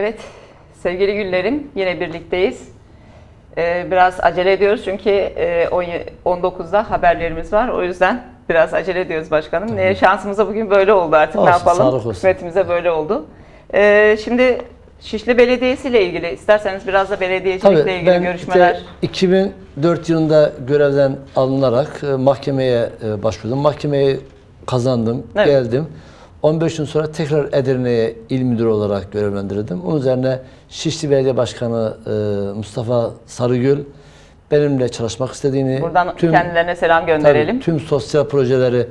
Evet, sevgili Güllerim yine birlikteyiz. Ee, biraz acele ediyoruz çünkü e, 19'da haberlerimiz var. O yüzden biraz acele ediyoruz başkanım. Ne şansımıza bugün böyle oldu artık ne Olsun, yapalım? sağlık olsun. Kısmetimize böyle oldu. Ee, şimdi Şişli Belediyesi ile ilgili isterseniz biraz da belediyecilikle ilgili ben görüşmeler. de 2004 yılında görevden alınarak e, mahkemeye e, başvurdum. Mahkemeyi kazandım, Evet. geldim. 15 gün sonra tekrar Edirne'ye il müdürü olarak görevlendirildim. Onun üzerine Şişli Belediye Başkanı e, Mustafa Sarıgül benimle çalışmak istediğini, Buradan kendilerine selam tabii gönderelim. tüm sosyal projeleri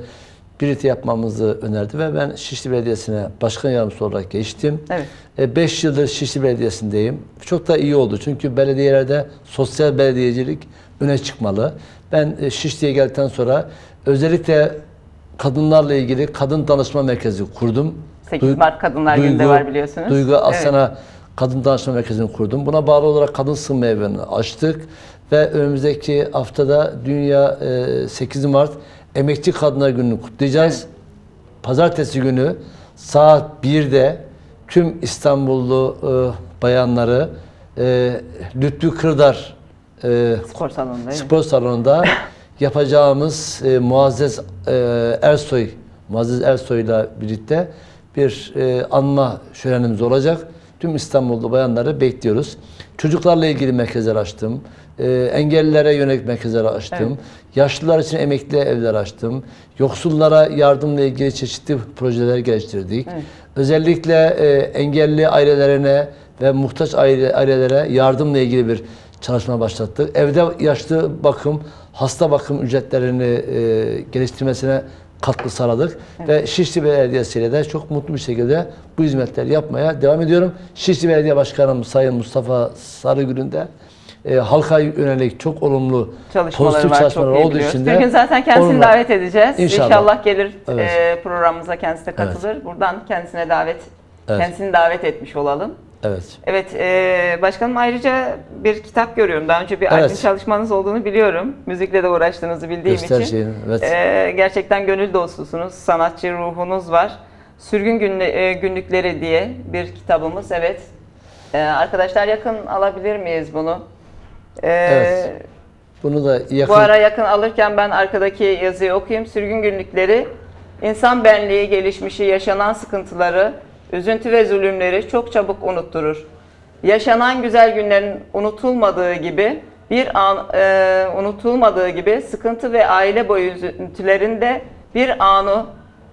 birlikte yapmamızı önerdi ve ben Şişli Belediyesi'ne başkan yardımcısı olarak geçtim. Evet. 5 yıldır Şişli Belediyesi'ndeyim. Çok da iyi oldu çünkü belediyelerde sosyal belediyecilik öne çıkmalı. Ben e, Şişli'ye geldikten sonra özellikle kadınlarla ilgili kadın danışma merkezi kurdum. 8 Duy- Mart Kadınlar Günü'nde var biliyorsunuz. Duygu Evet. Asena Kadın Danışma Merkezi'ni kurdum. Buna bağlı olarak kadın sığınma evini açtık. Ve önümüzdeki haftada Dünya e, 8 Mart Emekçi Kadınlar Günü'nü kutlayacağız. Pazartesi günü saat 1'de tüm İstanbullu e, bayanları e, Lütfü Kırdar e, Spor salonunda. evet. spor salonunda yapacağımız e, Muazzez e, Ersoy Muazzez Ersoy'la birlikte bir e, anma şölenimiz olacak. Tüm İstanbul'da bayanları bekliyoruz. Çocuklarla ilgili merkezler açtım. E, engellilere yönelik merkezler açtım. Yaşlılar için emekli evler açtım. Yoksullara yardımla ilgili çeşitli projeler geliştirdik. Özellikle e, engelli ailelerine ve muhtaç aile, ailelere yardımla ilgili bir çalışma başlattık. Evde yaşlı bakım, hasta bakım ücretlerini e, geliştirmesine katkı sağladık. Ve Şişli Belediyesi ile de çok mutlu bir şekilde bu hizmetleri yapmaya devam ediyorum. Şişli Belediye Başkanım Sayın Mustafa Sarıgül'ün de e, halka yönelik çok olumlu çalışmaları pozitif var. çalışmalar olduğu biliyoruz. için Bir de gün zaten kendisini onunla- davet edeceğiz. İnşallah. gelir Evet. e, programımıza kendisi de katılır. Buradan kendisine davet Evet. kendisini davet etmiş olalım. Evet. Evet, e, başkanım ayrıca bir kitap görüyorum. Daha önce bir Evet. albüm çalışmanız olduğunu biliyorum. Müzikle de uğraştığınızı bildiğim Göster için. evet. E, gerçekten gönül dostusunuz, sanatçı ruhunuz var. Sürgün Günlü- e, Günlükleri diye bir kitabımız, evet. E, arkadaşlar yakın alabilir miyiz bunu? E, Evet. Bunu da yakın bu ara yakın alırken ben arkadaki yazıyı okuyayım. Sürgün günlükleri, insan benliği gelişmişi yaşanan sıkıntıları, üzüntü ve zulümleri çok çabuk unutturur. Yaşanan güzel günlerin unutulmadığı gibi bir an e, unutulmadığı gibi sıkıntı ve aile boyu üzüntülerin de bir anı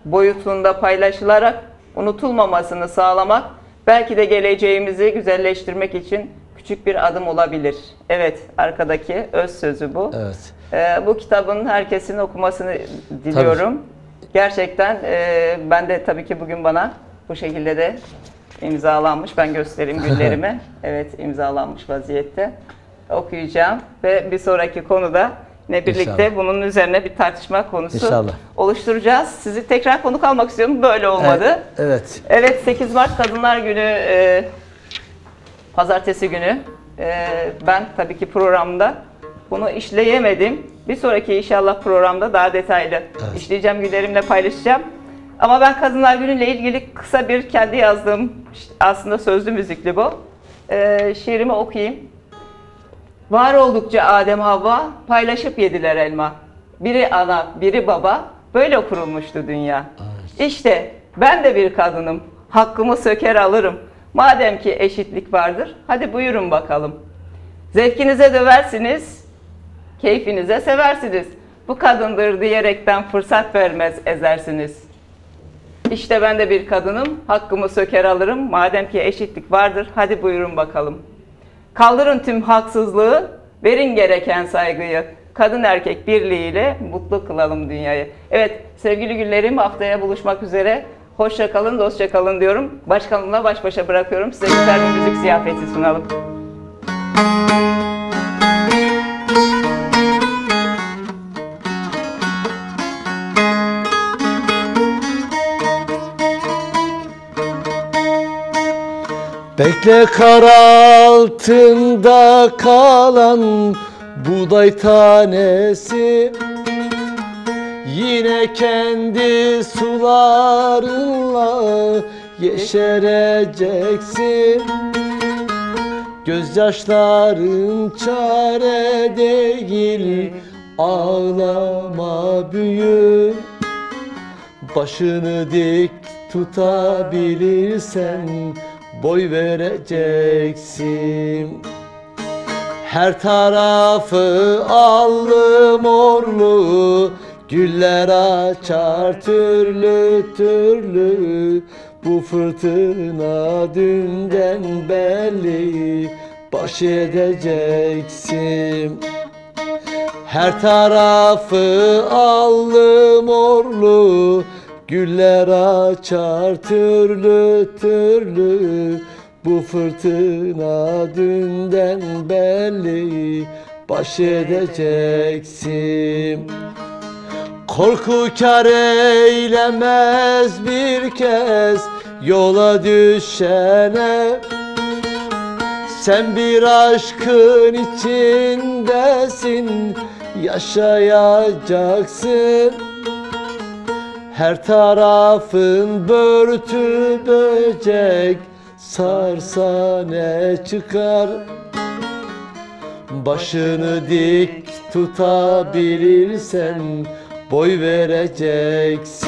boyutunda paylaşılarak unutulmamasını sağlamak belki de geleceğimizi güzelleştirmek için küçük bir adım olabilir. Evet, arkadaki öz sözü bu. Evet. Ee, bu kitabın herkesin okumasını diliyorum. Gerçekten e, ben de tabii ki bugün bana bu şekilde de imzalanmış. Ben göstereyim güllerimi. evet imzalanmış vaziyette. Okuyacağım ve bir sonraki konuda ne birlikte İnşallah. bunun üzerine bir tartışma konusu İnşallah. oluşturacağız. Sizi tekrar konuk almak istiyorum. Böyle olmadı. Evet. Evet 8 Mart Kadınlar Günü e, pazartesi günü e, ben tabii ki programda bunu işleyemedim. Bir sonraki inşallah programda daha detaylı işleyeceğim, günlerimle paylaşacağım. Ama ben Kadınlar Günü ile ilgili kısa bir kendi yazdığım aslında sözlü müzikli bu. E, şiirimi okuyayım. Var oldukça Adem Havva paylaşıp yediler elma. Biri ana, biri baba. Böyle kurulmuştu dünya. İşte ben de bir kadınım. Hakkımı söker alırım. Madem ki eşitlik vardır, hadi buyurun bakalım. Zevkinize döversiniz, keyfinize seversiniz. Bu kadındır diyerekten fırsat vermez ezersiniz. İşte ben de bir kadınım, hakkımı söker alırım. Madem ki eşitlik vardır, hadi buyurun bakalım. Kaldırın tüm haksızlığı, verin gereken saygıyı. Kadın erkek birliğiyle mutlu kılalım dünyayı. Evet sevgili güllerim haftaya buluşmak üzere. Hoşça kalın, dostça kalın diyorum. Başkanımla baş başa bırakıyorum. Size güzel bir müzik ziyafeti sunalım. Bekle kar altında kalan buğday tanesi. Yine kendi sularınla yeşereceksin. Gözyaşların çare değil Ağlama büyür Başını dik tutabilirsen Boy vereceksin. Her tarafı allı morlu Güller açar türlü türlü. Bu fırtına dünden belli Baş edeceksin. Her tarafı allı morlu Güller açar türlü türlü Bu fırtına dünden belli Baş edeceksin. Korku kar eylemez bir kez Yola düşene. Sen bir aşkın içindesin Yaşayacaksın Her tarafın börtü böcek Sarsa ne çıkar? Başını dik tutabilirsen Boy vereceksin.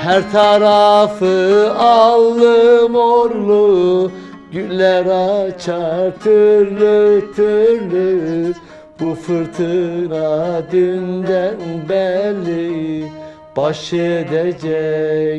Her tarafı allı morlu Güller açar türlü türlü Bu fırtına dünden belli Baş edeceksin